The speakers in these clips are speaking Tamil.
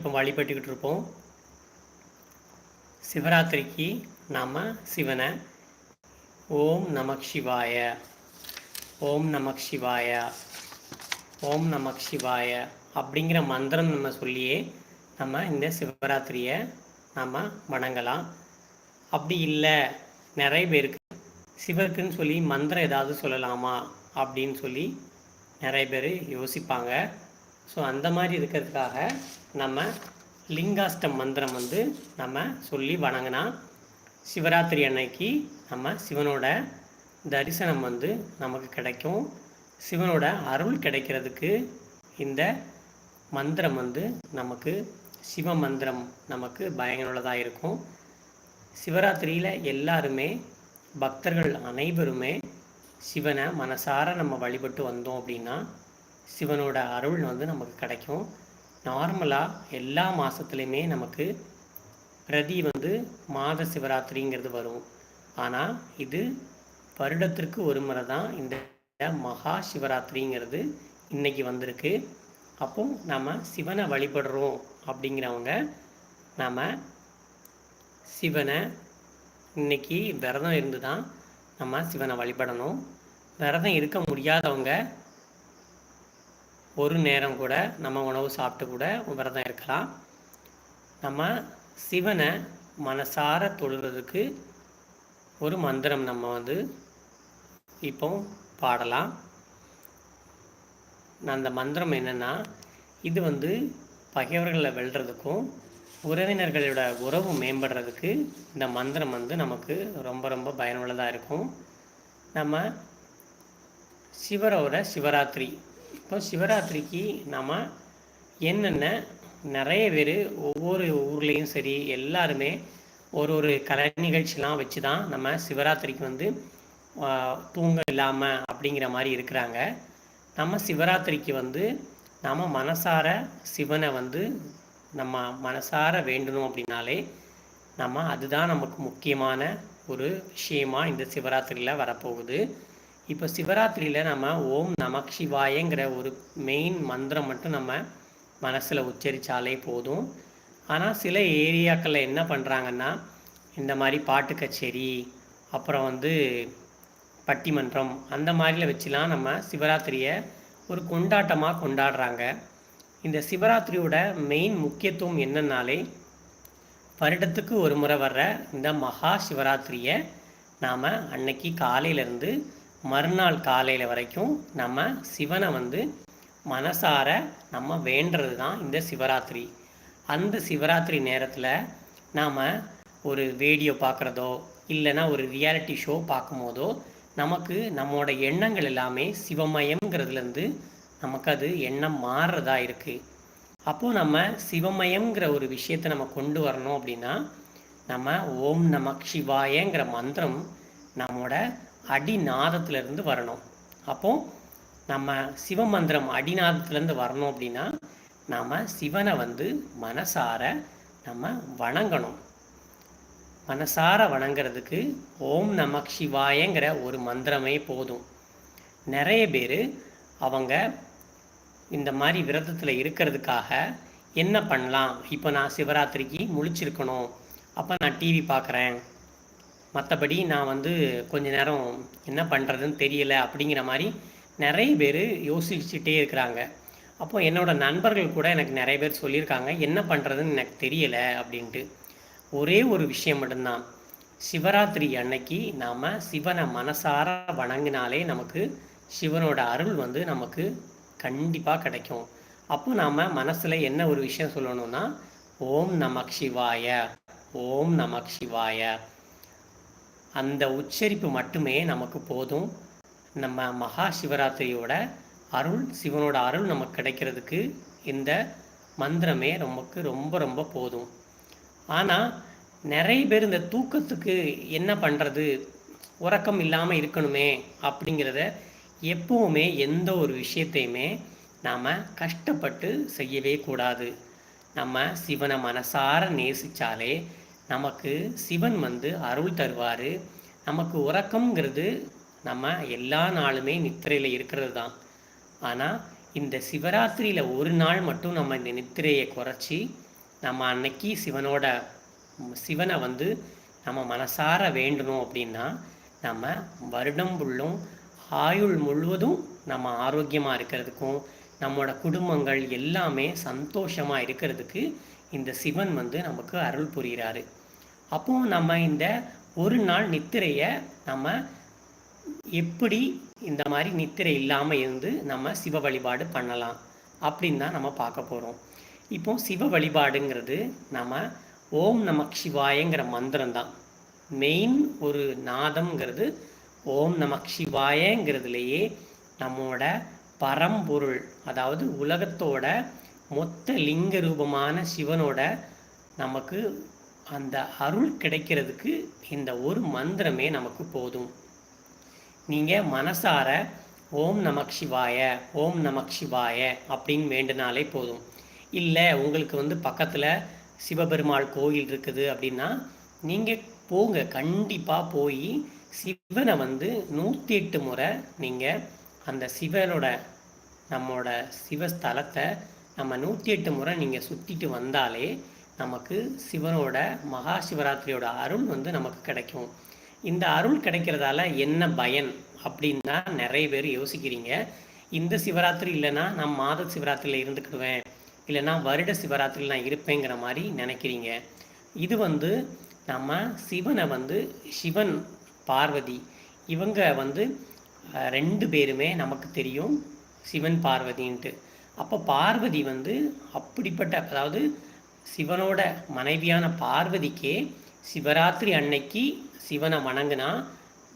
இப்போ வழிபட்டுக்கிட்டு இருப்போம். சிவராத்திரிக்கு நாம் சிவனை ஓம் நமக் சிவாய ஓம் நமக் சிவாய ஓம் நமக் சிவாய அப்படிங்கிற மந்திரம் நம்ம சொல்லியே நம்ம இந்த சிவராத்திரியை நம்ம வணங்கலாம். அப்படி இல்லை நிறைய பேருக்கு சிவருக்குன்னு சொல்லி மந்திரம் ஏதாவது சொல்லலாமா அப்படின்னு சொல்லி நிறைய பேர் யோசிப்பாங்க. ஸோ அந்த மாதிரி இருக்கிறதுக்காக நம்ம லிங்காஷ்டம் மந்திரம் வந்து நம்ம சொல்லி வணங்கினா சிவராத்திரி அன்னைக்கு நம்ம சிவனோட தரிசனம் வந்து நமக்கு கிடைக்கும். சிவனோட அருள் கிடைக்கிறதுக்கு இந்த மந்திரம் வந்து நமக்கு சிவ மந்திரம் நமக்கு பயனுள்ளதாக இருக்கும். சிவராத்திரியில் எல்லாருமே பக்தர்கள் அனைவருமே சிவனை மனசார நம்ம வழிபட்டு வந்தோம் அப்படின்னா சிவனோட அருள் வந்து நமக்கு கிடைக்கும். நார்மலாக எல்லா மாதத்துலேயுமே நமக்கு பிரதி வந்து மாத சிவராத்திரிங்கிறது வரும். ஆனால் இது வருடத்திற்கு ஒரு முறை தான் இந்த மகா சிவராத்திரிங்கிறது இன்றைக்கி வந்திருக்கு. அப்போ நம்ம சிவனை வழிபடுறோம் அப்படிங்கிறவங்க நாம் சிவனை இன்னைக்கு விரதம் இருந்து தான் நம்ம சிவனை வழிபடணும். விரதம் இருக்க முடியாதவங்க ஒரு நேரம் கூட நம்ம உணவு சாப்பிட்டு கூட விரதம் இருக்கலாம். நம்ம சிவனை மனசார தொழுறதுக்கு ஒரு மந்திரம் நம்ம வந்து இப்போ பாடலாம். அந்த மந்திரம் என்னென்னா இது வந்து பகைவர்களை வெல்றதுக்கும் உறவினர்களோட உறவு மேம்படுறதுக்கு இந்த மந்திரம் வந்து நமக்கு ரொம்ப ரொம்ப பயனுள்ளதாக இருக்கும். நம்ம சிவரோட சிவராத்திரி இப்போ சிவராத்திரிக்கு நம்ம என்னென்ன நிறைய பேர் ஒவ்வொரு ஊர்லேயும் சரி எல்லாருமே ஒரு ஒரு கலை நிகழ்ச்சிலாம் வச்சு தான் நம்ம சிவராத்திரிக்கு வந்து தூங்க இல்லாமல் அப்படிங்கிற மாதிரி இருக்கிறாங்க. நம்ம சிவராத்திரிக்கு வந்து நம்ம மனசார சிவனை வந்து நம்ம மனசார வேண்டணும் அப்படின்னாலே நம்ம அதுதான் நமக்கு முக்கியமான ஒரு விஷயமா இந்த சிவராத்திரியில் வரப்போகுது. இப்போ சிவராத்திரியில் நம்ம ஓம் நமக் சிவாயங்கிற ஒரு மெயின் மந்திரம் மட்டும் நம்ம மனசில் உச்சரித்தாலே போதும். ஆனால் சில ஏரியாக்களில் என்ன பண்ணுறாங்கன்னா இந்த மாதிரி பாட்டு கச்சேரி அப்புறம் வந்து பட்டிமன்றம் அந்த மாதிரில வச்சுலாம் நம்ம சிவராத்திரியை ஒரு கொண்டாட்டமாக கொண்டாடுறாங்க. இந்த சிவராத்திரியோட மெயின் முக்கியத்துவம் என்னன்னாலே வருடத்துக்கு ஒரு முறை வர்ற இந்த மகா சிவராத்திரியை நாம் அன்னைக்கு காலையிலேருந்து மறுநாள் காலையில் வரைக்கும் நம்ம சிவனை வந்து மனசார நம்ம வேண்டுறது தான் இந்த சிவராத்திரி. அந்த சிவராத்திரி நேரத்தில் நாம் ஒரு வீடியோ பார்க்குறதோ இல்லைன்னா ஒரு ரியாலிட்டி ஷோ பார்க்கும்போதோ நமக்கு நம்மளோட எண்ணங்கள் எல்லாமே சிவமயம்ங்கிறதுலேருந்து நமக்கு அது எண்ணம் மாறுறதா இருக்குது அப்போது நம்ம சிவமயம்ங்கிற ஒரு விஷயத்தை நம்ம கொண்டு வரணும் அப்படின்னா நம்ம ஓம் நமக் சிவாயங்கிற மந்திரம் நம்மளோட அடிநாதத்திலேருந்து வரணும். அப்போது நம்ம சிவமந்திரம் அடிநாதத்துலேருந்து வரணும் அப்படின்னா நாம் சிவனை வந்து மனசார நம்ம வணங்கணும். மனசார வணங்குறதுக்கு ஓம் நமக் சிவாயங்கிற ஒரு மந்திரமே போதும். நிறைய பேர் அவங்க இந்த மாதிரி விரதத்தில் இருக்கிறதுக்காக என்ன பண்ணலாம்? இப்போ நான் சிவராத்திரிக்கு முழிச்சிருக்கணும். அப்போ நான் டிவி பார்க்குறேன் மற்றபடி நான் வந்து கொஞ்ச நேரம் என்ன பண்ணுறதுன்னு தெரியல அப்படிங்கிற மாதிரி நிறைய பேர் யோசிச்சுட்டே இருக்கிறாங்க. அப்போ என்னோடய நண்பர்கள் கூட எனக்கு நிறைய பேர் சொல்லியிருக்காங்க என்ன பண்ணுறதுன்னு எனக்கு தெரியலை அப்படின்ட்டு. ஒரே ஒரு விஷயம் மட்டும்தான். சிவராத்திரி அன்னைக்கு நாம் சிவனை மனசார வணங்கினாலே நமக்கு சிவனோட அருள் வந்து நமக்கு கண்டிப்பாக கிடைக்கும். அப்போ நாம் மனசில் என்ன ஒரு விஷயம் சொல்லணும்னா ஓம் நமக் சிவாய ஓம் நமக் சிவாய அந்த உச்சரிப்பு மட்டுமே நமக்கு போதும். நம்ம மகா சிவராத்திரியோட அருள் சிவனோட அருள் நமக்கு கிடைக்கிறதுக்கு இந்த மந்திரமே நமக்கு ரொம்ப ரொம்ப போதும். ஆனால் நிறைய பேர் இந்த தூக்கத்துக்கு என்ன பண்ணுறது உறக்கம் இல்லாமல் இருக்கணுமே அப்படிங்கிறத எப்பவுமே எந்த ஒரு விஷயத்தையுமே நாம் கஷ்டப்பட்டு செய்யவே கூடாது. நம்ம சிவனை மனசார நேசித்தாலே நமக்கு சிவன் வந்து அருள் தருவார். நமக்கு உறக்கம்ங்கிறது நம்ம எல்லா நாளுமே நித்திரையில் இருக்கிறது தான் ஆனால் இந்த சிவராத்திரியில் ஒரு நாள் மட்டும் நம்ம இந்த நித்திரையை குறைச்சி நம்ம அன்னைக்கு சிவனோட சிவனை வந்து நம்ம மனசார வேண்டணும் அப்படின்னா நம்ம வருடம் புள்ளும் ஆயுள் முழுவதும் நம்ம ஆரோக்கியமாக இருக்கிறதுக்கும் நம்மளோட குடும்பங்கள் எல்லாமே சந்தோஷமாக இருக்கிறதுக்கு இந்த சிவன் வந்து நமக்கு அருள் புரிகிறாரு அப்போ நம்ம இந்த ஒரு நாள் நித்திரையை நம்ம எப்படி இந்த மாதிரி நித்திரை இல்லாமல் இருந்து நம்ம சிவ வழிபாடு பண்ணலாம் அப்படின்னு தான் நம்ம பார்க்க போகிறோம் இப்போ சிவ வழிபாடுங்கிறது நம்ம ஓம் நமக் சிவாயங்கிற மந்திரம் தான். மெயின் ஒரு நாதம்ங்கிறது ஓம் நமக் சிவாயங்கிறதுலையே நம்மோட பரம்பொருள் அதாவது உலகத்தோட மொத்த லிங்க ரூபமான சிவனோட நமக்கு அந்த அருள் கிடைக்கிறதுக்கு இந்த ஒரு மந்திரமே நமக்கு போதும். நீங்கள் மனசார ஓம் நமக் சிவாய ஓம் நமக் சிவாய அப்படின்னு வேண்டுனாலே போதும். இல்லை உங்களுக்கு வந்து பக்கத்தில் சிவபெருமாள் கோயில் இருக்குது அப்படின்னா நீங்கள் போங்க. கண்டிப்பாக போய் சிவனை வந்து நூற்றி எட்டு முறை நீங்கள் அந்த சிவனோட நம்மளோட சிவஸ்தலத்தை நம்ம நூற்றி எட்டு முறை நீங்கள் சுற்றிட்டு வந்தாலே நமக்கு சிவனோட மகா சிவராத்திரியோட அருள் வந்து நமக்கு கிடைக்கும். இந்த அருள் கிடைக்கிறதால என்ன பயன் அப்படின்னு தான் நிறைய பேர் யோசிக்கிறீங்க. இந்த சிவராத்திரி இல்லைன்னா நான் மாத சிவராத்திரியில் இருந்துக்கிடுவேன். இல்லைன்னா வருட சிவராத்திரியில் நான் இருப்பேங்கிற மாதிரி நினைக்கிறீங்க. இது வந்து நம்ம சிவனை வந்து சிவன் பார்வதி இவங்க வந்து ரெண்டு பேருமே நமக்கு தெரியும். சிவன் பார்வதின்ட்டு. அப்போ பார்வதி வந்து அப்படிப்பட்ட அதாவது சிவனோட மனைவியான பார்வதிக்கே சிவராத்திரி அன்னைக்கு சிவனை வணங்கினா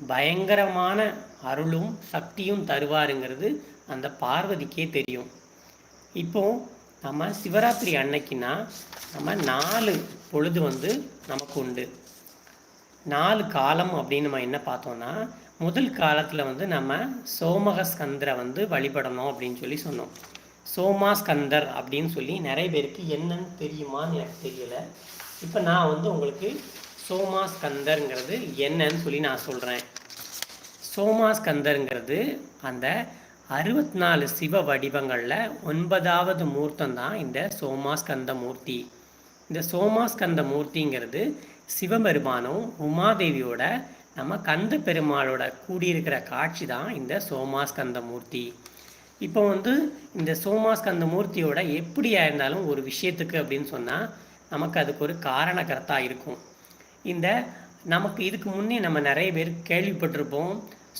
பயங்கரமான அருளும் சக்தியும் தருவாருங்கிறது அந்த பார்வதிக்கே தெரியும். இப்போ நம்ம சிவராத்திரி அன்னைக்குன்னா நம்ம நாலு பொழுது வந்து நமக்கு உண்டு. நாலு காலம் அப்படின்னு நம்ம என்ன பார்த்தோம்னா முதல் காலத்தில் வந்து நம்ம சோமகஸ்கந்தரை வந்து வழிபடணும் அப்படின்னு சொல்லி சொன்னோம். சோமாஸ்கந்தர் அப்படின்னு சொல்லி நிறைய பேருக்கு என்னன்னு தெரியுமான்னு எனக்கு தெரியல. இப்போ நான் வந்து உங்களுக்கு சோமாஸ்கந்தருங்கிறது என்னன்னு சொல்லி நான் சொல்கிறேன் சோமாஸ்கந்தருங்கிறது அந்த அறுபத்தி நாலு சிவ வடிவங்களில் ஒன்பதாவது மூர்த்தம் தான் இந்த சோமாஸ்கந்த மூர்த்தி. இந்த சோமாஸ்கந்த மூர்த்திங்கிறது சிவபெருமானும் உமாதேவியோட நம்ம கந்த பெருமாளோட கூடியிருக்கிற காட்சி தான் இந்த சோமாஸ்கந்த மூர்த்தி. இப்போ வந்து இந்த சோமாஸ்கந்த மூர்த்தியோட எப்படியா இருந்தாலும் ஒரு விஷயத்துக்கு அப்படின்னு சொன்னால் நமக்கு அதுக்கு ஒரு காரணகர்த்தா இருக்கும். இந்த நமக்கு இதுக்கு முன்னே நம்ம நிறைய பேர் கேள்விப்பட்டிருப்போம்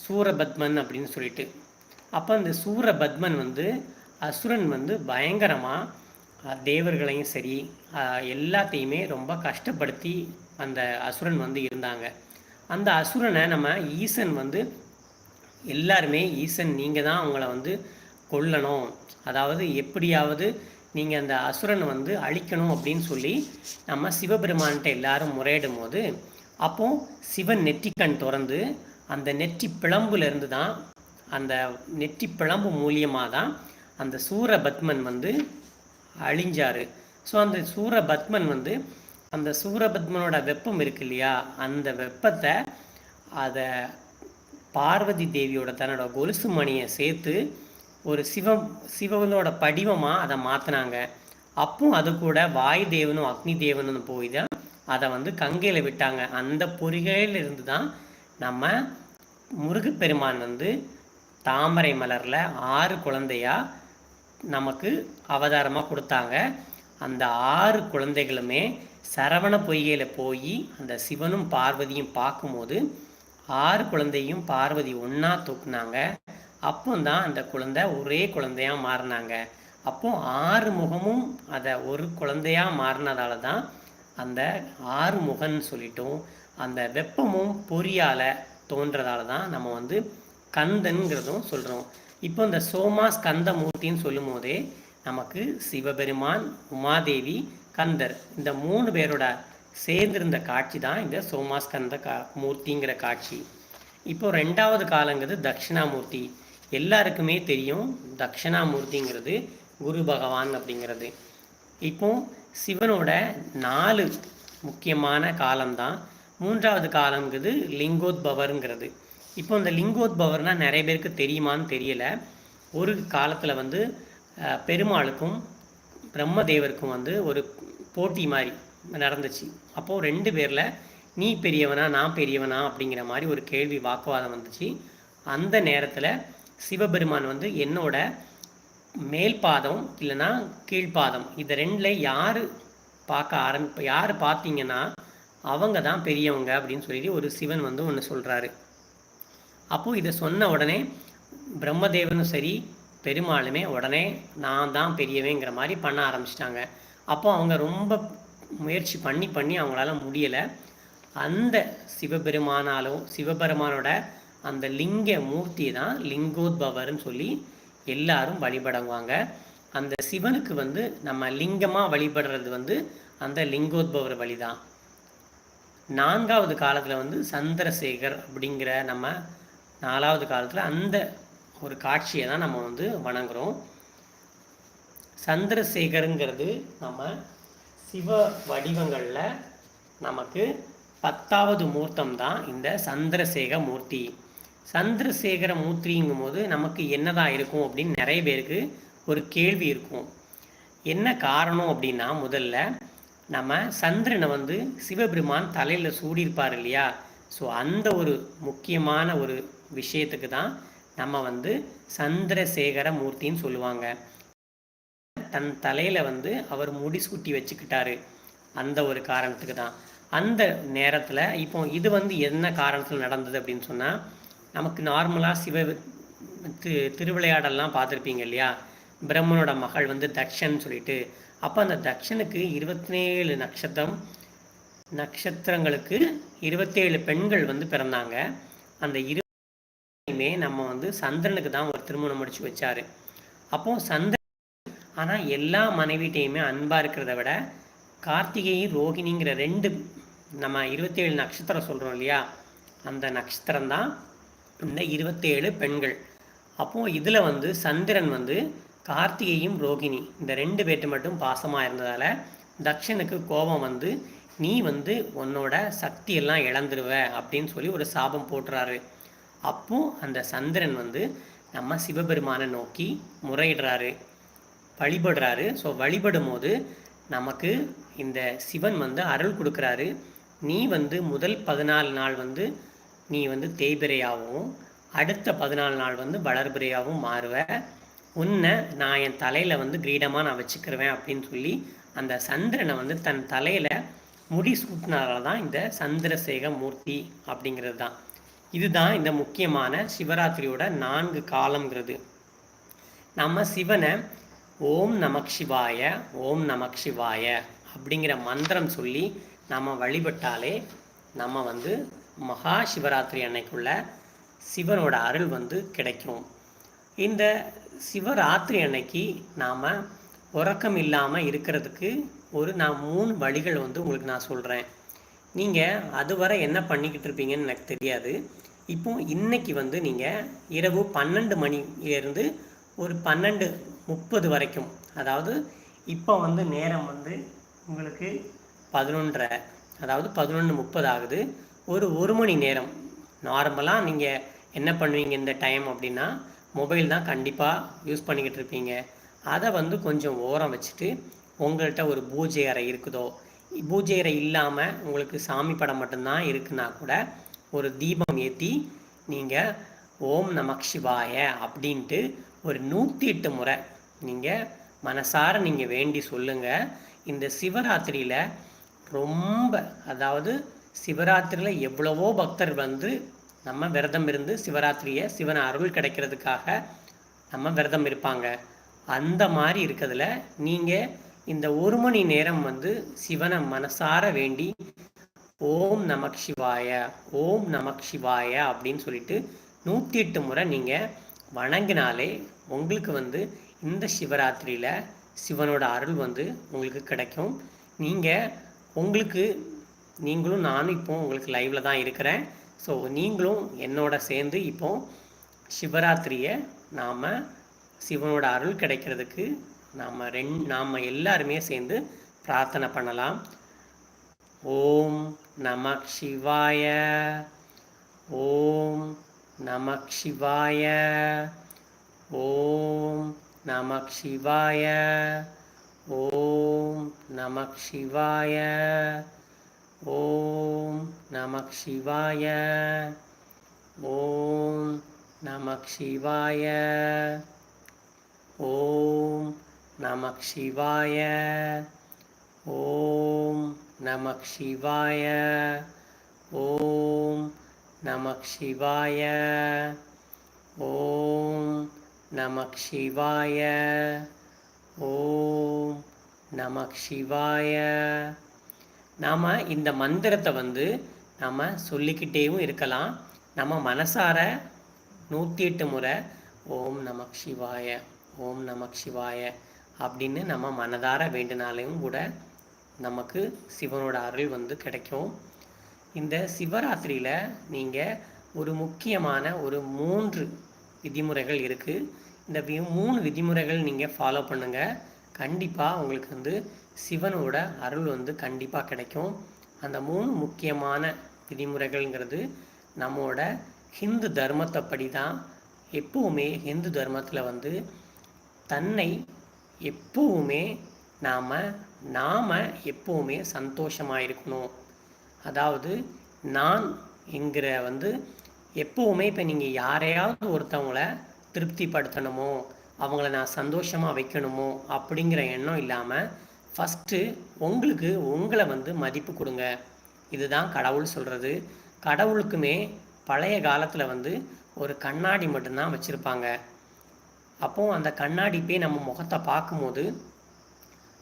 சூரபத்மன் அப்படின்னு சொல்லிட்டு. அப்போ இந்த சூரபத்மன் வந்து அசுரன் வந்து பயங்கரமாக தேவர்களையும் சரி எல்லாத்தையுமே ரொம்ப கஷ்டப்படுத்தி அந்த அசுரன் வந்து இருந்தாங்க. அந்த அசுரனை நம்ம ஈசன் வந்து எல்லாருமே ஈசன் நீங்கள் தான் அவங்கள வந்து கொல்லணும். அதாவது எப்படியாவது நீங்கள் அந்த அசுரனை வந்து அழிக்கணும் அப்படின்னு சொல்லி நம்ம சிவபெருமான்கிட்ட எல்லாரும் முறையிடும் போது அப்போ சிவன் நெற்றிக்கண் திறந்து அந்த நெற்றி பிளம்புலேருந்து தான் அந்த நெற்றி பிளம்பு மூலியமாக தான் அந்த சூரபத்மன் வந்து அழிஞ்சார். ஸோ அந்த சூரபத்மன் வந்து அந்த சூரபத்மனோட வெப்பம் இருக்கு இல்லையா? அந்த வெப்பத்தை அதை பார்வதி தேவியோட தன்னோட கொலுசு மணியை சேர்த்து ஒரு சிவம் சிவனோட படிவமாக அதை மாற்றினாங்க அப்போ அது கூட வாயு தேவனும் அக்னி தேவனும் போய் தான் அதை வந்து கங்கையில் விட்டாங்க. அந்த பொறிகையிலிருந்து தான் நம்ம முருகப்பெருமான் வந்து தாமரை மலரில் ஆறு குழந்தையா நமக்கு அவதாரமாக கொடுத்தாங்க. அந்த ஆறு குழந்தைகளுமே சரவண பொய்கையில் போய் அந்த சிவனும் பார்வதியும் பார்க்கும்போது ஆறு குழந்தையும் பார்வதி ஒன்றா தூக்குனாங்க. அப்போ தான் அந்த குழந்தை ஒரே குழந்தையாக மாறினாங்க. அப்போ ஆறு முகமும் அதை ஒரு குழந்தையாக மாறினதால தான் அந்த ஆறு முகன்னு சொல்லிட்டோம் அந்த வெப்பமும் பொறியால் தோன்றதால தான் நம்ம வந்து கந்தன்கிறதும் சொல்கிறோம் இப்போ இந்த சோமா ஸ்கந்த மூர்த்தின்னு சொல்லும் போதே நமக்கு சிவபெருமான் உமாதேவி கந்தர் இந்த மூணு பேரோட சேர்ந்திருந்த காட்சி தான் இந்த சோமாஸ்கந்த கா மூர்த்திங்கிற காட்சி. இப்போ ரெண்டாவது காலங்கிறது தட்சிணாமூர்த்தி. எல்லாருக்குமே தெரியும் தட்சிணாமூர்த்திங்கிறது குரு பகவான் அப்படிங்கிறது. இப்போ சிவனோட நாலு முக்கியமான காலம்தான். மூன்றாவது காலங்கிறது லிங்கோத்பவருங்கிறது. இப்போ இந்த லிங்கோத்பவர்னால் நிறைய பேருக்கு தெரியுமான்னு தெரியல. ஒரு காலத்தில் வந்து பெருமாளுக்கும் பிரம்மதேவருக்கும் வந்து ஒரு போட்டி மாதிரி நடந்துச்சு. அப்போது ரெண்டு பேரில் நீ பெரியவனா நான் பெரியவனா அப்படிங்கிற மாதிரி ஒரு கேள்வி வாக்குவாதம் வந்துச்சு. அந்த நேரத்தில் சிவபெருமான் வந்து என்னோட மேல் பாதம் இல்லைன்னா கீழ்ப்பாதம் இது ரெண்டில் யார் பார்க்க ஆரம்பி யார் பார்த்தீங்கன்னா அவங்க தான் பெரியவங்க அப்படின்னு சொல்லிட்டு ஒரு சிவன் வந்து ஒன்று சொல்கிறாரு அப்போது இதை சொன்ன உடனே பிரம்மதேவனும் சரி பெருமாளுமே உடனே நான் தான் பெரியவேங்கிற மாதிரி பண்ண ஆரம்பிச்சிட்டாங்க. அப்போ அவங்க ரொம்ப முயற்சி பண்ணி பண்ணி அவங்களால முடியலை. அந்த சிவபெருமானாலும் சிவபெருமானோட அந்த லிங்க மூர்த்தி தான் லிங்கோத்பவர்னு சொல்லி எல்லாரும் வழிபடுவாங்க அந்த சிவனுக்கு வந்து நம்ம லிங்கமாக வழிபடுறது வந்து அந்த லிங்கோத்பவர் வழி தான் நான்காவது காலத்தில் வந்து சந்திரசேகர் அப்படிங்கிற நம்ம நாலாவது காலத்தில் அந்த ஒரு காட்சியை தான் நம்ம வந்து வணங்குறோம். சந்திரசேகருங்கிறது நம்ம சிவ வடிவங்களில் நமக்கு பத்தாவது மூர்த்தம் தான் இந்த சந்திரசேக மூர்த்தி. சந்திரசேகர மூர்த்திங்கும் போது நமக்கு என்னதான் இருக்கும் அப்படின்னு நிறைய பேருக்கு ஒரு கேள்வி இருக்கும். என்ன காரணம் அப்படின்னா முதல்ல நம்ம சந்திரனை வந்து சிவபெருமான் தலையில் சூடியிருப்பார் இல்லையா? ஸோ அந்த ஒரு முக்கியமான ஒரு விஷயத்துக்கு தான் நம்ம வந்து சந்திரசேகர மூர்த்தின்னு சொல்லுவாங்க. தன் தலையில் வந்து அவர் முடிசூட்டி வச்சுக்கிட்டாரு. அந்த ஒரு காரணத்துக்கு தான். அந்த நேரத்தில் இப்போ இது வந்து என்ன காரணத்தில் நடந்தது அப்படின்னு சொன்னால் நமக்கு நார்மலாக சிவ திரு திருவிளையாடல்லாம் பார்த்துருப்பீங்க இல்லையா? பிரம்மனோட மகள் வந்து தக்ஷன் சொல்லிட்டு. அப்போ அந்த தக்ஷனுக்கு இருபத்தேழு நட்சத்திரம் நட்சத்திரங்களுக்கு இருபத்தேழு பெண்கள் வந்து பிறந்தாங்க. அந்த இருமே நம்ம வந்து சந்திரனுக்கு தான் ஒரு திருமணம் முடிச்சு வச்சாரு. அப்போ சந்திரன் ஆனால் எல்லா மனைவிட்டையுமே அன்பாக இருக்கிறத விட கார்த்திகை ரோகிணிங்கிற ரெண்டு நம்ம இருபத்தேழு நட்சத்திரம் சொல்கிறோம் இல்லையா? அந்த நட்சத்திரம் தான் இந்த இருபத்தேழு பெண்கள். அப்போது இதில் வந்து சந்திரன் வந்து கார்த்திகையும் ரோகிணி இந்த ரெண்டு பேர்ட்டு மட்டும் பாசமாக இருந்ததால் தக்ஷனுக்கு கோபம் வந்து நீ வந்து உன்னோட சக்தியெல்லாம் இழந்துருவ அப்படின்னு சொல்லி ஒரு சாபம் போட்டுறாரு. அப்போ அந்த சந்திரன் வந்து நம்ம சிவபெருமானை நோக்கி முறையிடுறாரு. வழிபடுறாரு. ஸோ வழிபடும் போது நமக்கு இந்த சிவன் வந்து அருள் கொடுக்குறாரு. நீ வந்து முதல் பதினாலு நாள் வந்து நீ வந்து தேய்பிரையாகவும் அடுத்த பதினாலு நாள் வந்து வளர்பிரையாகவும் மாறுவ. உன்னை நான் என் தலையில் வந்து கிரீடமாக நான் வச்சுக்கிருவேன் அப்படின்னு சொல்லி அந்த சந்திரனை வந்து தன் தலையில் முடி சூட்டினால தான் இந்த சந்திரசேக மூர்த்தி அப்படிங்கிறது தான். இதுதான் இந்த முக்கியமான சிவராத்திரியோட நான்கு காலங்கிறது நம்ம சிவனை ஓம் நமக் சிவாய ஓம் நமக் சிவாய அப்படிங்கிற மந்திரம் சொல்லி நம்ம வழிபட்டாலே நம்ம வந்து மகா சிவராத்திரி அன்னைக்குள்ள சிவனோட அருள் வந்து கிடைக்கும். இந்த சிவராத்திரி அன்னைக்கு நாம் உறக்கம் இல்லாமல் இருக்கிறதுக்கு ஒரு நான் மூணு வழிகள் வந்து உங்களுக்கு நான் சொல்கிறேன் நீங்கள் அதுவரை என்ன பண்ணிக்கிட்டு இருப்பீங்கன்னு எனக்கு தெரியாது. இப்போ இன்னைக்கு வந்து நீங்கள் இரவு பன்னெண்டு மணிலேருந்து ஒரு பன்னெண்டு முப்பது வரைக்கும் அதாவது இப்போ வந்து நேரம் வந்து உங்களுக்கு பதினொன்றரை அதாவது பதினொன்று முப்பது ஆகுது. ஒரு ஒரு மணி நேரம். நார்மலாக நீங்கள் என்ன பண்ணுவீங்க இந்த டைம் அப்படின்னா மொபைல் தான் கண்டிப்பாக யூஸ் பண்ணிக்கிட்டு இருப்பீங்க. அதை வந்து கொஞ்சம் ஓரம் வச்சுட்டு உங்கள்கிட்ட ஒரு பூஜை அறை இருக்குதோ பூஜை அறை இல்லாமல் உங்களுக்கு சாமி படம் மட்டும்தான் இருக்குன்னா கூட ஒரு தீபம் ஏற்றி நீங்கள் ஓம் நமக் சிவாய அப்படின்ட்டு ஒரு நூற்றி எட்டு முறை நீங்கள் மனசார நீங்கள் வேண்டி சொல்லுங்கள் இந்த சிவராத்திரியில் ரொம்ப அதாவது சிவராத்திரியில் எவ்வளவோ பக்தர் வந்து நம்ம விரதம் இருந்து சிவராத்திரியை சிவன் அருள் கிடைக்கிறதுக்காக நம்ம விரதம் இருப்பாங்க. அந்த மாதிரி இருக்கிறதுல நீங்கள் இந்த ஒரு மணி நேரம் வந்து சிவனை மனசார வேண்டி ஓம் நமக் சிவாய ஓம் நமக் சிவாய அப்படின்னு சொல்லிட்டு நூற்றி எட்டு முறை நீங்கள் வணங்கினாலே உங்களுக்கு வந்து இந்த சிவராத்திரியில் சிவனோட அருள் வந்து உங்களுக்கு கிடைக்கும். நீங்கள் உங்களுக்கு நீங்களும் நானும் இப்போ உங்களுக்கு லைவில் தான் இருக்கிறேன். ஸோ நீங்களும் என்னோட சேர்ந்து இப்போ சிவராத்திரியை நாம் சிவனோட அருள் கிடைக்கிறதுக்கு நாம் ரெண் நாம் எல்லாருமே சேர்ந்து பிரார்த்தனை பண்ணலாம். ஓம் நமக் சிவாய. ஓம் நமக் சிவாய. ஓம் நமக் சிவாய. ஓம் நம சிவாய. ஓம் நமக் சிவாய. ஓம் நமக் சிவாய. ஓம் நமக் சிவாய. ஓம் நமக் சிவாய. ஓம் நமக் சிவாய. ஓம் நமக் சிவாய. ஓம் நமக் சிவாய. நாம் இந்த மந்திரத்தை வந்து நம்ம சொல்லிக்கிட்டேவும் இருக்கலாம். நம்ம மனசார நூற்றி எட்டு முறை ஓம் நமக் சிவாய ஓம் நமக் சிவாய அப்படின்னு நம்ம மனதார வேண்டினாலையும் கூட நமக்கு சிவனோட அருள் வந்து கிடைக்கும். இந்த சிவராத்திரியில் நீங்கள் ஒரு முக்கியமான ஒரு மூன்று விதிமுறைகள் இருக்குது இந்த மூணு விதிமுறைகள் நீங்கள் ஃபாலோ பண்ணுங்கள் கண்டிப்பாக உங்களுக்கு வந்து சிவனோட அருள் வந்து கண்டிப்பாக கிடைக்கும். அந்த மூணு முக்கியமான விதிமுறைகள்ங்கிறது நம்மோட ஹிந்து தர்மத்தைப்படி தான் எப்பவுமே ஹிந்து தர்மத்தில் வந்து தன்னை எப்பவுமே நாம் நாம் எப்பவுமே சந்தோஷமாக இருக்கணும். அதாவது நான் என்கிற வந்து எப்பவுமே இப்போ நீங்கள் யாரையாவது ஒருத்தவங்கள திருப்திப்படுத்தணுமோ அவங்கள நான் சந்தோஷமாக வைக்கணுமோ அப்படிங்கிற எண்ணம் இல்லாமல் ஃபஸ்ட்டு உங்களுக்கு உங்களை வந்து மதிப்பு கொடுங்க. இதுதான் கடவுள் சொல்கிறது கடவுளுக்குமே பழைய காலத்தில் வந்து ஒரு கண்ணாடி மட்டும்தான் வச்சுருப்பாங்க. அப்போ அந்த கண்ணாடி போய் நம்ம முகத்தை பார்க்கும்போது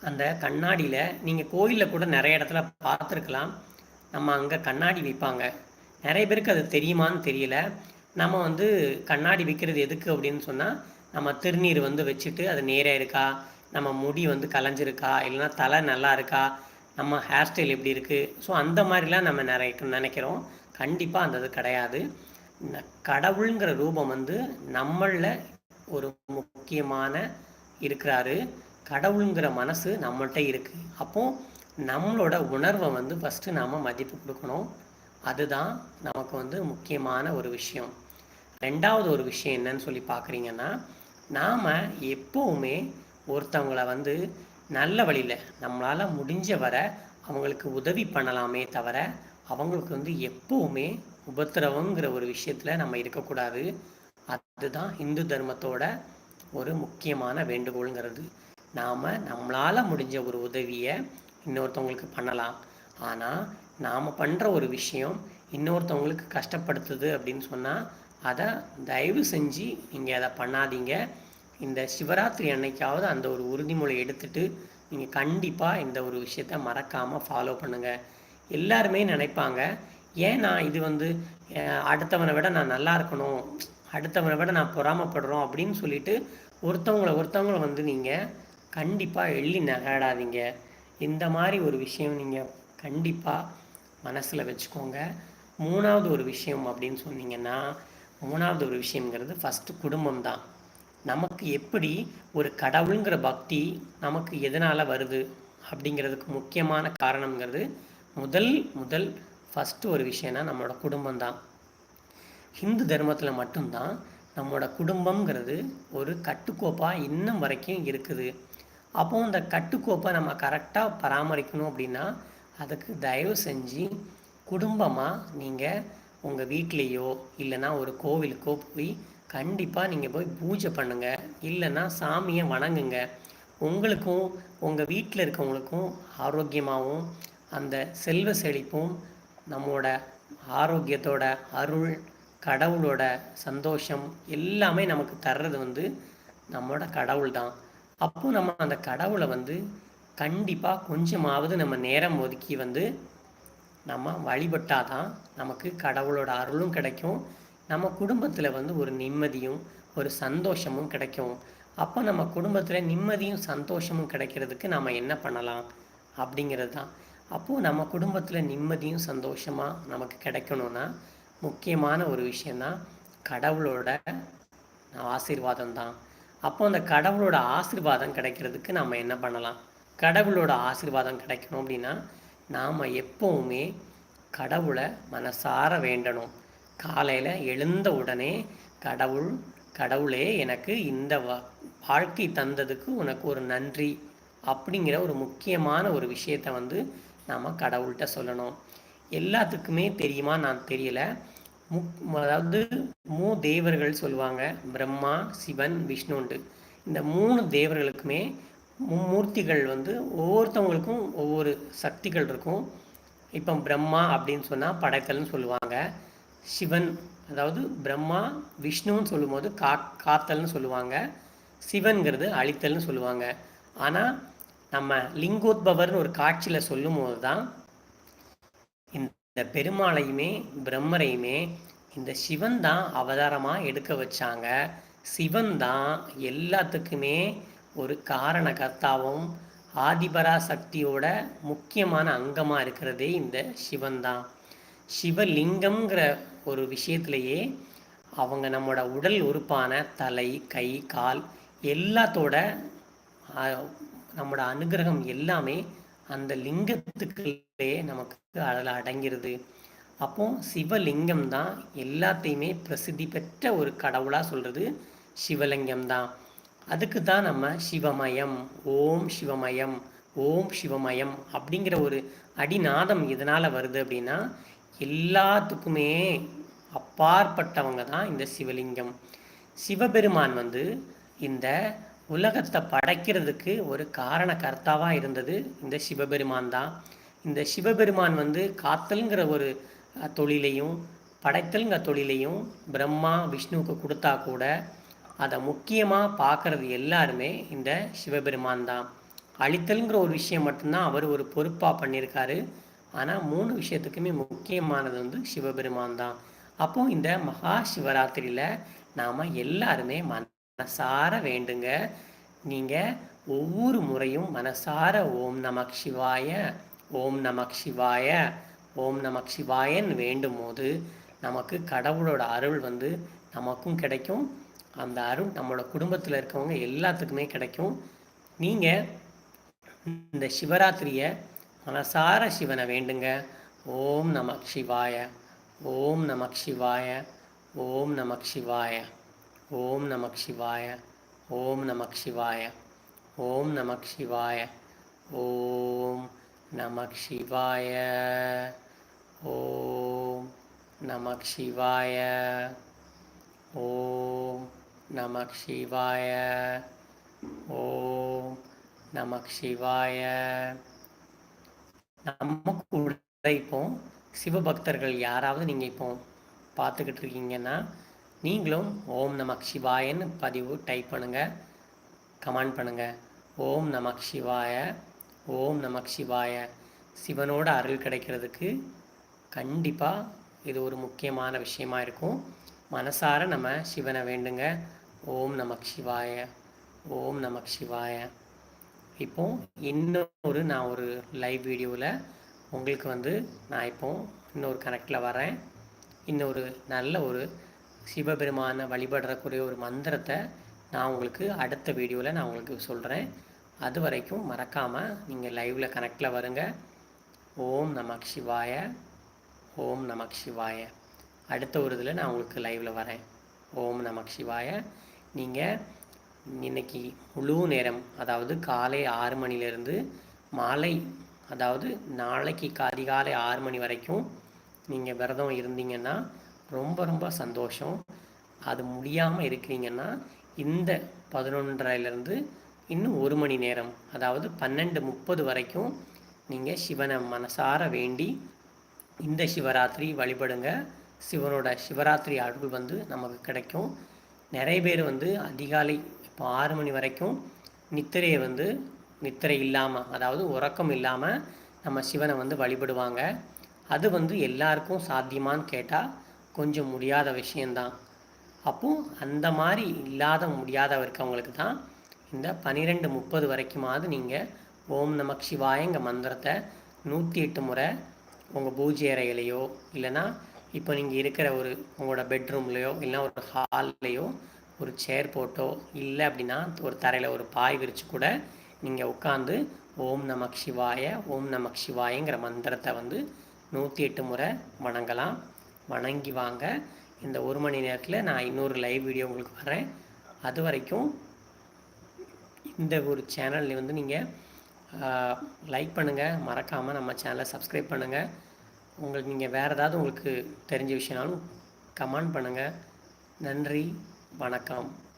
அந்த கண்ணாடியில் நீங்கள் கோயிலில் கூட நிறைய இடத்துல பார்த்துருக்கலாம். நம்ம அங்கே கண்ணாடி வைப்பாங்க. நிறைய பேருக்கு அது தெரியுமான்னு தெரியல. நம்ம வந்து கண்ணாடி வைக்கிறது எதுக்கு அப்படின்னு சொன்னால் நம்ம திருநீர் வந்து வச்சுட்டு அது நேராக இருக்கா? நம்ம முடி வந்து கலைஞ்சிருக்கா? இல்லைன்னா தலை நல்லா இருக்கா? நம்ம ஹேர் ஸ்டைல் எப்படி இருக்குது ஸோ அந்த மாதிரிலாம் நம்ம நிறைய நினைக்கிறோம். கண்டிப்பாக அந்த இது கிடையாது. கடவுளுங்கிற ரூபம் வந்து நம்மளில் ஒரு முக்கியமான இருக்கிறாரு. கடவுளுங்கிற மனசு நம்மள்கிட்ட இருக்கு. அப்போ நம்மளோட உணர்வை வந்து ஃபஸ்ட்டு நாம் மதிப்பு கொடுக்கணும். அதுதான் நமக்கு வந்து முக்கியமான ஒரு விஷயம். ரெண்டாவது ஒரு விஷயம் என்னன்னு சொல்லி பார்க்குறீங்கன்னா நாம் எப்போவுமே ஒருத்தவங்களை வந்து நல்ல வழியில் நம்மளால் முடிஞ்ச வர அவங்களுக்கு உதவி பண்ணலாமே தவிர அவங்களுக்கு வந்து எப்போவுமே உபத்திரவங்கிற ஒரு விஷயத்தில் நம்ம இருக்கக்கூடாது. அதுதான் இந்து தர்மத்தோட ஒரு முக்கியமான வேண்டுகோளுங்கிறது. நாம் நம்மளால் முடிஞ்ச ஒரு உதவியை இன்னொருத்தவங்களுக்கு பண்ணலாம். ஆனால் நாம் பண்ணுற ஒரு விஷயம் இன்னொருத்தவங்களுக்கு கஷ்டப்படுத்துது அப்படின்னு சொன்னால் அதை தயவு செஞ்சு நீங்கள் அதை பண்ணாதீங்க. இந்த சிவராத்திரி அன்னைக்காவது அந்த ஒரு உறுதிமொழி எடுத்துட்டு நீங்கள் கண்டிப்பாக இந்த ஒரு விஷயத்த மறக்காமல் ஃபாலோ பண்ணுங்கள் எல்லாருமே நினைப்பாங்க ஏன் நான் இது வந்து அடுத்தவனை விட நான் நல்லா இருக்கணும் அடுத்தவனை விட நான் பொறாமப்படுறோம் அப்படின்னு சொல்லிட்டு ஒருத்தவங்களை ஒருத்தவங்களை வந்து நீங்கள் கண்டிப்பாக எள்ளி நகராடாதீங்க இந்த மாதிரி ஒரு விஷயம் நீங்கள் கண்டிப்பாக மனசில் வச்சுக்கோங்க. மூணாவது ஒரு விஷயம் அப்படின்னு சொன்னீங்கன்னா மூணாவது ஒரு விஷயங்கிறது ஃபஸ்ட்டு குடும்பம் தான் நமக்கு எப்படி ஒரு கடவுளுங்கிற பக்தி நமக்கு எதனால் வருது அப்படிங்கிறதுக்கு முக்கியமான காரணங்கிறது முதல் முதல் ஃபஸ்ட்டு ஒரு விஷயம்னா நம்மளோட குடும்பம் தான் ஹிந்து தர்மத்தில் மட்டும்தான் நம்மளோட குடும்பங்கிறது ஒரு கட்டுக்கோப்பாக இன்னும் வரைக்கும் இருக்குது. அப்போ அந்த கட்டுக்கோப்பை நம்ம கரெக்டாக பராமரிக்கணும் அப்படின்னா அதுக்கு தயவு செஞ்சு குடும்பமாக நீங்கள் உங்கள் வீட்லேயோ இல்லைன்னா ஒரு கோவிலுக்கோ போய் கண்டிப்பாக நீங்கள் போய் பூஜை பண்ணுங்கள் இல்லைன்னா சாமியை வணங்குங்க. உங்களுக்கும் உங்கள் வீட்டில் இருக்கவங்களுக்கும் ஆரோக்கியமாகவும் அந்த செல்வ செழிப்பும் நம்மளோட ஆரோக்கியத்தோட அருள் கடவுளோட சந்தோஷம் எல்லாமே நமக்கு தர்றது வந்து நம்மளோட கடவுள் தான் அப்போ நம்ம அந்த கடவுளை வந்து கண்டிப்பாக கொஞ்சமாவது நம்ம நேரம் ஒதுக்கி வந்து நம்ம வழிபட்டாதான் நமக்கு கடவுளோட அருளும் கிடைக்கும். நம்ம குடும்பத்தில் வந்து ஒரு நிம்மதியும் ஒரு சந்தோஷமும் கிடைக்கும். அப்போ நம்ம குடும்பத்தில் நிம்மதியும் சந்தோஷமும் கிடைக்கிறதுக்கு நம்ம என்ன பண்ணலாம்? அப்படிங்கிறது தான் அப்போது நம்ம குடும்பத்தில் நிம்மதியும் சந்தோஷமாக நமக்கு கிடைக்கணும்னா முக்கியமான ஒரு விஷயந்தான் கடவுளோட ஆசீர்வாதம் தான் அப்போ அந்த கடவுளோட ஆசீர்வாதம் கிடைக்கிறதுக்கு நம்ம என்ன பண்ணலாம்? கடவுளோட ஆசீர்வாதம் கிடைக்கணும் அப்படின்னா நாம் எப்போவுமே கடவுளை மனசார வேண்டணும். காலையில் எழுந்த உடனே கடவுள் கடவுளே எனக்கு இந்த வா வாழ்க்கை தந்ததுக்கு உனக்கு ஒரு நன்றி அப்படிங்கிற ஒரு முக்கியமான ஒரு விஷயத்தை வந்து நாம் கடவுள்கிட்ட சொல்லணும். எல்லாத்துக்குமே தெரியுமா? நான் தெரியல. முக் அதாவது மூ தேவர்கள் சொல்லுவாங்க பிரம்மா சிவன் விஷ்ணுண்டு இந்த மூணு தேவர்களுக்குமே மும்மூர்த்திகள் வந்து ஒவ்வொருத்தவங்களுக்கும் ஒவ்வொரு சக்திகள் இருக்கும். இப்போ பிரம்மா அப்படின்னு சொன்னால் படைத்தல்னு சொல்லுவாங்க. சிவன் அதாவது பிரம்மா விஷ்ணுன்னு சொல்லும்போது கா காத்தல்னு சொல்லுவாங்க. சிவன்கிறது அழித்தல்னு சொல்லுவாங்க. ஆனால் நம்ம லிங்கோத்பவர்னு ஒரு காட்சியில் சொல்லும் போது தான் இந்த பெருமாளையுமே பிரம்மரையுமே இந்த சிவன் தான் அவதாரமாக எடுக்க வச்சாங்க. சிவன் தான் எல்லாத்துக்குமே ஒரு காரண கர்த்தாவும் ஆதிபரா சக்தியோட முக்கியமான அங்கமாக இருக்கிறதே இந்த சிவன் தான். சிவலிங்கம்ங்கிற ஒரு விஷயத்திலேயே அவங்க நம்மளோட உடல் உறுப்பான தலை கை கால் எல்லாத்தோட நம்மளோட அனுகிரகம் எல்லாமே அந்த லிங்கத்துக்குள்ளே நமக்கு அதில் அடங்கிருது அப்போ சிவலிங்கம் தான் எல்லாத்தையுமே பிரசித்தி பெற்ற ஒரு கடவுளாக சொல்கிறது சிவலிங்கம் தான். அதுக்கு தான் நம்ம சிவமயம் ஓம் சிவமயம் ஓம் சிவமயம் அப்படிங்கிற ஒரு அடிநாதம் இதனால் வருது அப்படின்னா எல்லாத்துக்குமே அப்பாற்பட்டவங்க தான் இந்த சிவலிங்கம். சிவபெருமான் வந்து இந்த உலகத்தை படைக்கிறதுக்கு ஒரு காரண கர்த்தாவாக இருந்தது இந்த சிவபெருமான் தான். இந்த சிவபெருமான் வந்து காத்தல்ங்கிற ஒரு தொழிலையும் படைத்தல்ங்கிற தொழிலையும் பிரம்மா விஷ்ணுவுக்கு கொடுத்தா கூட அதை முக்கியமாக பார்க்குறது எல்லாருமே இந்த சிவபெருமான் தான். அழித்தல்ங்கிற ஒரு விஷயம் மட்டும்தான் அவர் ஒரு பொறுப்பாக பண்ணியிருக்காரு. ஆனால் மூணு விஷயத்துக்குமே முக்கியமானது வந்து சிவபெருமான் தான். அப்போ இந்த மகா சிவராத்திரியில் நாம் எல்லாருமே மனசார வேண்டுங்க. நீங்கள் ஒவ்வொரு முறையும் மனசார ஓம் நமக் சிவாய ஓம் நமக் சிவாய ஓம் நமக் சிவாயன்னு வேண்டும் போது நமக்கு கடவுளோட அருள் வந்து நமக்கும் கிடைக்கும். அந்த அருள் நம்மளோட குடும்பத்தில் இருக்கவங்க எல்லாத்துக்குமே கிடைக்கும். நீங்கள் இந்த சிவராத்திரியை மனசார சிவனை வேண்டுங்க ஓம் நம சிவாய ஓம் நம சிவாய ஓம் நம சிவாய ஓம் நம சிவாய ஓம் நம சிவாய ஓம் நம சிவாய ஓம் நம சிவாய ஓம் நம சிவாய ஓம் நம சிவாய ஓம் நம சிவாய நம்ம கூட இப்போ சிவபக்தர்கள் யாராவது நீங்கள் இப்போ பார்த்துக்கிட்டு இருக்கீங்கன்னா நீங்களும் ஓம் நமக் சிவாயன்னு பதிவு டைப் பண்ணுங்கள் கமெண்ட் பண்ணுங்கள் ஓம் நமக் சிவாய ஓம் நமக் சிவாய. சிவனோட அருள் கிடைக்கிறதுக்கு கண்டிப்பாக இது ஒரு முக்கியமான விஷயமா இருக்கும். மனசார நம்ம சிவனை வேண்டுங்க. ஓம் நமக் சிவாய ஓம் நமக் சிவாய. இப்போ இன்னொரு நான் ஒரு லைவ் வீடியோவில் உங்களுக்கு வந்து நான் இப்போ இன்னொரு கனெக்டில் வரேன் இன்னொரு நல்ல ஒரு சிவபெருமானை வழிபடுறக்கூடிய ஒரு மந்திரத்தை நான் உங்களுக்கு அடுத்த வீடியோவில் நான் உங்களுக்கு சொல்கிறேன் அது வரைக்கும் மறக்காமல் நீங்கள் லைவில் கனெக்டில் வருங்க. ஓம் நமக் சிவாய ஓம் நமக் சிவாய. அடுத்த ஒரு இதில் நான் உங்களுக்கு லைவில் வரேன். ஓம் நமக் சிவாய. நீங்கள் இன்னைக்கு முழு நேரம் அதாவது காலை ஆறு மணிலேருந்து மாலை அதாவது நாளைக்கு அதிகாலை ஆறு மணி வரைக்கும் நீங்கள் விரதம் இருந்தீங்கன்னா ரொம்ப ரொம்ப சந்தோஷம். அது முடியாமல் இருக்கிறீங்கன்னா இந்த பதினொன்றரைலேருந்து இன்னும் ஒரு மணி நேரம் அதாவது பன்னெண்டு முப்பது வரைக்கும் நீங்கள் சிவனை மனசார வேண்டி இந்த சிவராத்திரி வழிபடுங்க. சிவனோட சிவராத்திரி அருள் வந்து நமக்கு கிடைக்கும். நிறைய பேர் வந்து அதிகாலை இப்போ ஆறு மணி வரைக்கும் நித்திரையை வந்து நித்திரை இல்லாமல் அதாவது உறக்கம் இல்லாமல் நம்ம சிவனை வந்து வழிபடுவாங்க. அது வந்து எல்லாருக்கும் சாத்தியமான்னு கேட்டால் கொஞ்சம் முடியாத விஷயந்தான் அப்போது அந்த மாதிரி இல்லாத முடியாத இருக்கவங்களுக்கு தான் இந்த பன்னிரெண்டு முப்பது வரைக்குமாவது நீங்கள் ஓம் நமக் சிவாயங்க மந்திரத்தை நூற்றி எட்டு முறை உங்கள் பூஜை அறையிலையோ இல்லைன்னா இப்போ நீங்கள் இருக்கிற ஒரு உங்களோட பெட்ரூம்லேயோ இல்லைனா ஒரு ஹால்லையோ ஒரு சேர் போட்டோ இல்லை அப்படின்னா ஒரு தரையில் ஒரு பாய் விரித்து கூட நீங்கள் உட்காந்து ஓம் நமக் சிவாய ஓம் நமக் சிவாயங்கிற மந்திரத்தை வந்து நூற்றி எட்டு முறை வணங்கலாம். வணங்கி வாங்க. இந்த ஒரு மணி நேரத்தில் நான் இன்னொரு லைவ் வீடியோ உங்களுக்கு வரேன் அது வரைக்கும் இந்த ஒரு சேனலில் வந்து நீங்கள் லைக் பண்ணுங்கள் மறக்காமல் நம்ம சேனலை சப்ஸ்கிரைப் பண்ணுங்கள் உங்களுக்கு நீங்கள் வேறு ஏதாவது உங்களுக்கு தெரிஞ்ச விஷயம்னாலும் கமெண்ட் பண்ணுங்கள் நன்றி. வணக்கம்.